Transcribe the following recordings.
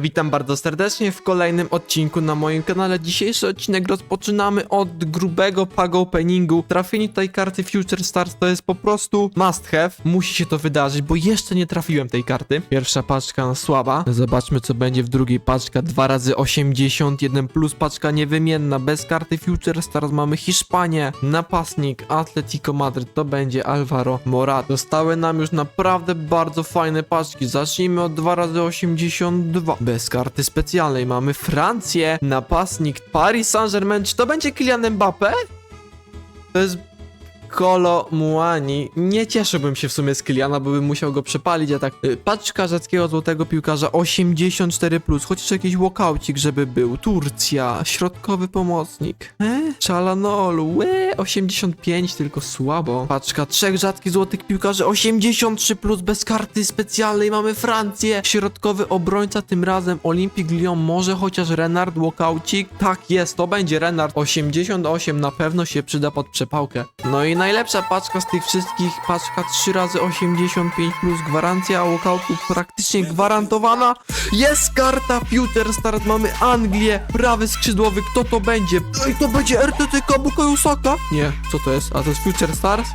Witam bardzo serdecznie w kolejnym odcinku na moim kanale. Dzisiejszy odcinek rozpoczynamy od grubego pago openingu. Trafienie tej karty Future Stars to jest po prostu must have. Musi się to wydarzyć, bo jeszcze nie trafiłem tej karty. Pierwsza paczka słaba. Zobaczmy co będzie w drugiej paczka. 2 razy 81 plus paczka niewymienna. Bez karty Future Stars mamy Hiszpanię. Napastnik Atletico Madryt to będzie Alvaro Morata. Zostały nam już naprawdę bardzo fajne paczki. Zacznijmy od 2 razy 82 Bez karty specjalnej mamy Francję. Napastnik Paris Saint-Germain. Czy to będzie Kylian Mbappé? To jest Kolo Muani. Nie cieszyłbym się w sumie z Kyliana, bo bym musiał go przepalić, a tak y, paczka rzadkiego złotego piłkarza 84+, plus, chociaż jakiś walkaucik, żeby był. Turcja, środkowy pomocnik. E? Chalanolu, łe, 85, tylko słabo. Paczka trzech rzadkich złotych piłkarzy 83+, plus, bez karty specjalnej mamy Francję. Środkowy obrońca, tym razem Olympique Lyon, może chociaż Renard walkaucik? Tak jest, to będzie Renard. 88 na pewno się przyda pod przepałkę. No i najlepsza paczka z tych wszystkich, paczka 3 razy 85 plus gwarancja walkoutu praktycznie gwarantowana. Jest karta Future Start, mamy Anglię, prawy skrzydłowy, kto to będzie? Ej, to będzie RTTK Bukayo Saka? Nie, co to jest? A to jest Future Stars?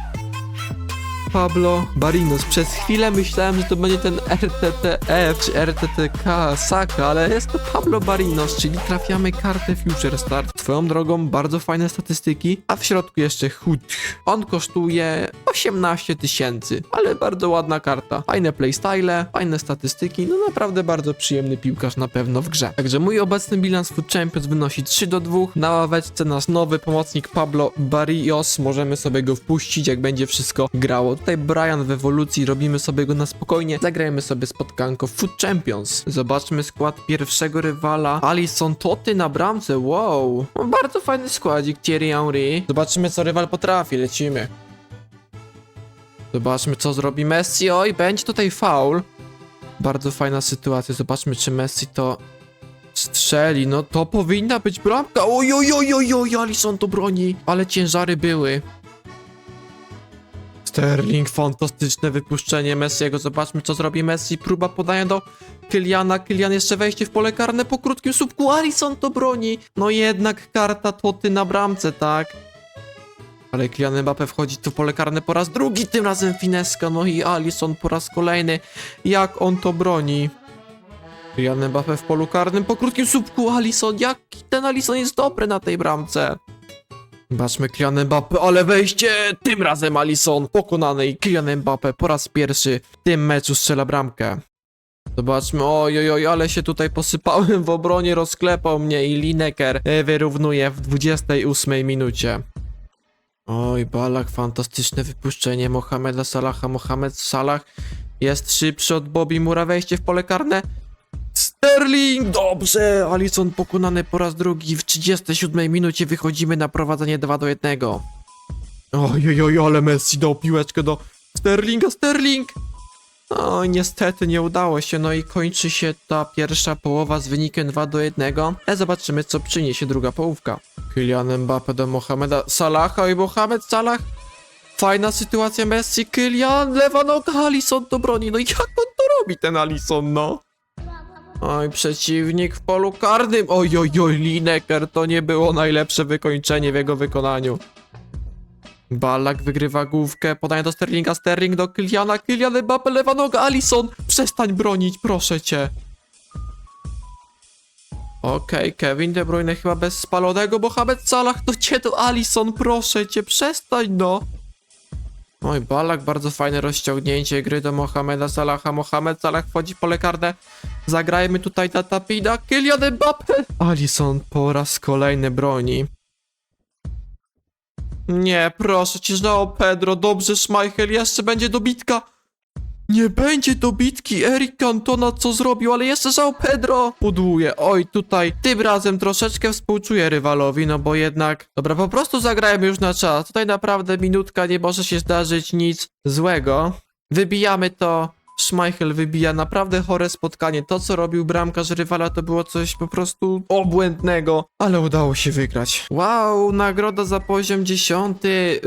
Pablo Barinos. Przez chwilę myślałem, że to będzie ten RTTF czy RTTK Saka, ale jest to Pablo Barinos, czyli trafiamy kartę Future Start. Swoją drogą bardzo fajne statystyki, a w środku jeszcze Hut. On kosztuje 18 tysięcy, ale bardzo ładna karta. Fajne playstyle, fajne statystyki, no naprawdę bardzo przyjemny piłkarz na pewno w grze. Także mój obecny bilans Food Champions wynosi 3 do 2. Na ławeczce nasz nowy pomocnik Pablo Barrios. Możemy sobie go wpuścić, jak będzie wszystko grało. Tutaj Brian w ewolucji, robimy sobie go na spokojnie. Zagrajmy sobie spotkanko Food Champions. Zobaczmy skład pierwszego rywala. Alison Toty na bramce, wow. No, Bardzo fajny składzik, Thierry Henry. Zobaczymy co rywal potrafi, lecimy. Zobaczmy co zrobi Messi. Oj, będzie tutaj faul. Bardzo fajna sytuacja. Zobaczmy czy Messi to strzeli. No to powinna być bramka. Oj, oj, oj, oj, oj, Alison to broni. Ale ciężary były. Sterling, fantastyczne wypuszczenie Messiego. Zobaczmy, co zrobi Messi. Próba podania do Kyliana. Kylian jeszcze wejście w pole karne po krótkim słupku. Alisson to broni. No jednak karta Toty na bramce, tak? Ale Kylian Mbappé wchodzi tu w pole karne po raz drugi, tym razem Fineska. No i Alisson po raz kolejny. Jak on to broni? Kylian Mbappé w polu karnym po krótkim słupku. Alisson, jak ten Alisson jest dobry na tej bramce. Zobaczmy Kylian Mbappé, ale wejście! Tym razem Alisson pokonany i Kylian Mbappé po raz pierwszy w tym meczu strzela bramkę. Zobaczmy, oj, oj, oj, ale się tutaj posypałem w obronie, rozklepał mnie i Lineker e, wyrównuje w 28 minucie. Oj, Balak, fantastyczne wypuszczenie Mohameda Salaha. Mohamed Salah jest szybszy od Bobby Mura, wejście w pole karne. Sterling! Dobrze! Alisson pokonany po raz drugi. W 37 minucie wychodzimy na prowadzenie 2 do 1. Oj, oj, ale Messi dał piłeczkę do Sterlinga. Sterling! No niestety nie udało się, no i kończy się ta pierwsza połowa z wynikiem 2 do 1. Ale zobaczymy co przyniesie druga połówka. Kylian Mbappé do Mohameda Salaha i Mohamed Salah. Fajna sytuacja Messi, Kylian, lewa noga, Alisson do broni. No jak on to robi ten Alisson, no? Oj, przeciwnik w polu karnym. Oj, oj, oj, Lineker, to nie było najlepsze wykończenie w jego wykonaniu. Balak wygrywa główkę, podaje do Sterlinga, Sterling do Kyliana, Kylian Mbappé, lewa noga, Alisson, przestań bronić, proszę cię. Okej, Kevin De Bruyne chyba bez spalonego, Mohamed Salah, do cię to Alisson, proszę cię, przestań no. Oj, Balak, bardzo fajne rozciągnięcie gry do Mohameda Salaha. Mohamed Salah wchodzi po lekarne. Zagrajmy tutaj na tapida. Kylian Mbappé! Alisson po raz kolejny broni. Nie, proszę cię, Żao Pedro, dobrze, Schmeichel, jeszcze będzie dobitka. Nie będzie dobitki, Eric Cantona co zrobił, ale jeszcze Żao Pedro pudłuje. Oj, tutaj tym razem troszeczkę współczuję rywalowi, no bo jednak... Dobra, po prostu zagrajmy już na czas. Tutaj naprawdę minutka, nie może się zdarzyć nic złego. Wybijamy to Schmeichel wybija naprawdę chore spotkanie. To, co robił bramkarz rywala, to było coś po prostu obłędnego, ale udało się wygrać. Wow, nagroda za poziom 10.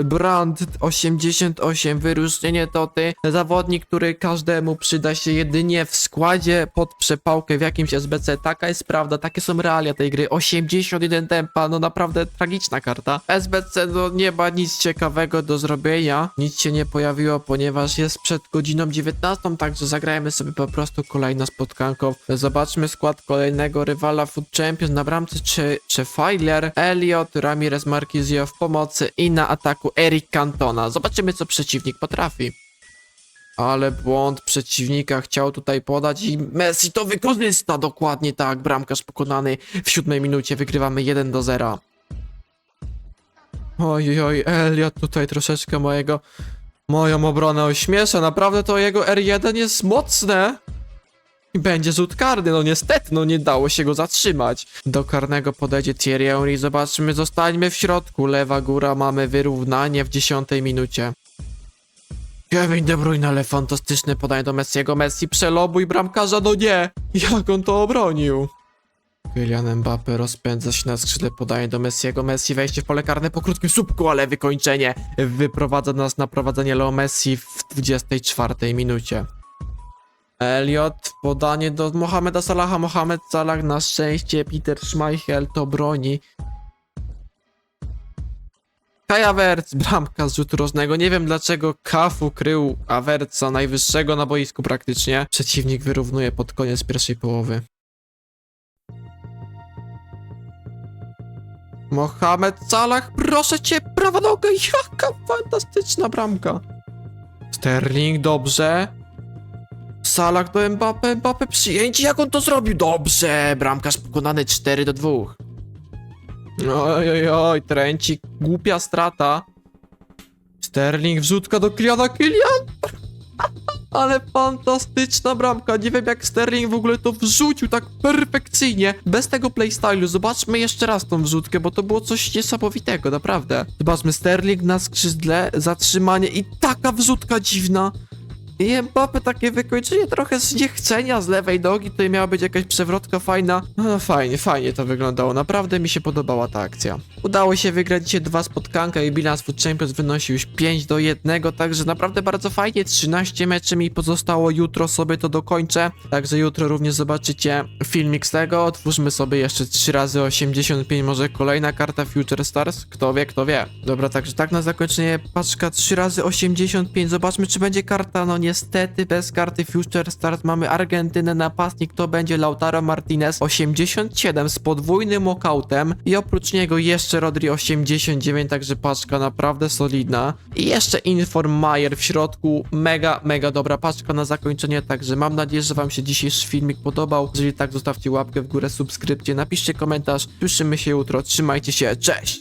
Brand 88, wyróżnienie Toty. Zawodnik, który każdemu przyda się jedynie w składzie pod przepałkę w jakimś SBC. Taka jest prawda, takie są realia tej gry. 81 tempa, no naprawdę tragiczna karta. SBC, no nie ma nic ciekawego do zrobienia. Nic się nie pojawiło, ponieważ jest przed godziną 19, także zagrajmy sobie po prostu kolejne spotkanko. Zobaczmy skład kolejnego rywala Food Champions na bramce czy, czy Filer, Elliot, Ramirez Marquizio w pomocy i na ataku Eric Cantona. Zobaczymy co przeciwnik potrafi. Ale błąd przeciwnika chciał tutaj podać i Messi to wykorzysta dokładnie tak. Bramkarz pokonany w siódmej minucie. Wygrywamy 1 do 0. Oj, oj, Elliot tutaj troszeczkę mojego, moją obronę ośmiesza. Naprawdę to jego R1 jest mocne. I będzie rzut karny, no niestety, no nie dało się go zatrzymać. Do karnego podejdzie Thierry Henry, zobaczmy, zostańmy w środku. Lewa góra, mamy wyrównanie w dziesiątej minucie. Kevin De Bruyne, ale fantastyczne podanie do Messiego. Messi przelobuj bramkarza, no nie! Jak on to obronił? Kylian Mbappe rozpędza się na skrzydle, podaje do Messiego. Messi wejście w pole karne po krótkim słupku, ale wykończenie wyprowadza nas na prowadzenie Leo Messi w 24 minucie. Elliot, podanie do Mohameda Salaha. Mohamed Salah na szczęście, Peter Schmeichel to broni. Kai Havertz, bramka z rzutu rożnego. Nie wiem dlaczego Kafu krył Havertza najwyższego na boisku praktycznie. Przeciwnik wyrównuje pod koniec pierwszej połowy. Mohamed Salah, proszę cię, prawa noga, jaka fantastyczna bramka. Sterling, dobrze. Salah do Mbappe, Mbappe przyjęcie, jak on to zrobił? Dobrze, bramkarz pokonany 4 do 2. Oj, oj, oj, Trencik, głupia strata. Sterling, wrzutka do Kyliana, Kylian! Ale fantastyczna bramka, nie wiem jak Sterling w ogóle to wrzucił tak perfekcyjnie, bez tego playstylu. Zobaczmy jeszcze raz tą wrzutkę, bo to było coś niesamowitego, naprawdę. Zobaczmy, Sterling na skrzydle, zatrzymanie i taka wrzutka dziwna. I Mbappe takie wykończenie trochę z niechcenia z lewej nogi, tutaj miała być jakaś przewrotka fajna. No fajnie, fajnie to wyglądało, naprawdę mi się podobała ta akcja. Udało się wygrać dzisiaj dwa spotkanka i bilans Food Champions wynosi już 5 do 1, także naprawdę bardzo fajnie, 13 meczy mi pozostało, jutro sobie to dokończę, także jutro również zobaczycie filmik z tego, otwórzmy sobie jeszcze 3 razy 85, może kolejna karta Future Stars, kto wie, kto wie. Dobra, także tak na zakończenie, paczka 3 razy 85, zobaczmy czy będzie karta, no niestety bez karty Future Stars mamy Argentynę, napastnik to będzie Lautaro Martinez, 87 z podwójnym walkoutem i oprócz niego jeszcze Rodri 89, także paczka naprawdę solidna. I jeszcze Inform Mayer w środku, mega, mega dobra paczka na zakończenie, także mam nadzieję, że wam się dzisiejszy filmik podobał. Jeżeli tak, zostawcie łapkę w górę, subskrypcję, napiszcie komentarz. Słyszymy się jutro, trzymajcie się, cześć!